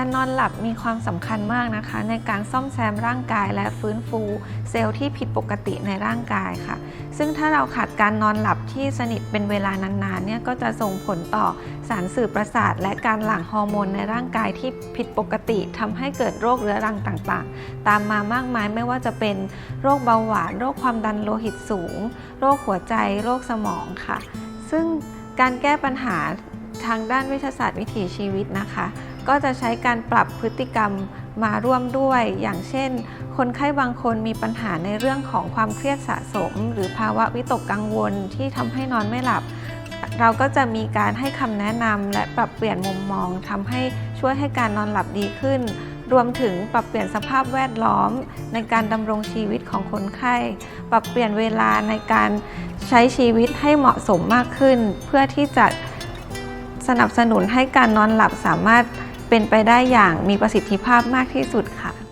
การนอนหลับมีความสำคัญมากนะคะ ในการซ่อมแซมร่างกายและฟื้นฟู เซลล์ที่ผิดปกติในร่างกายค่ะ ซึ่งถ้าเราขาดการนอนหลับที่สนิทเป็นเวลานานๆเนี่ยก็จะส่งผลต่อสารสื่อประสาท และการหลั่งฮอร์โมนในร่างกายที่ผิดปกติทำให้เกิดโรคเรื้อรังต่างๆ ตามมามากมายไม่ว่าจะเป็นโรคเบาหวาน โรคความดันโลหิตสูง โรคหัวใจ โรคสมองค่ะ ซึ่งการแก้ปัญหาทางด้านวิทยาศาสตร์วิถีชีวิตนะคะ ก็จะใช้การปรับพฤติกรรมมาร่วมด้วย อย่างเช่น คนไข้บางคนมีปัญหาในเรื่องของความเครียดสะสม หรือภาวะวิตกกังวลที่ทำให้นอนไม่หลับ เราก็จะมีการให้คำแนะนำและปรับเปลี่ยนมุมมองทำให้ช่วยให้การนอนหลับดีขึ้น รวมถึงปรับเปลี่ยนสภาพแวดล้อม ในการดำรงชีวิตของคนไข้ ปรับเปลี่ยนเวลาในการใช้ชีวิตให้เหมาะสมมากขึ้น เพื่อที่จะสนับสนุนให้การนอนหลับสามารถ เป็นไปได้อย่างมีประสิทธิภาพมากที่สุดค่ะ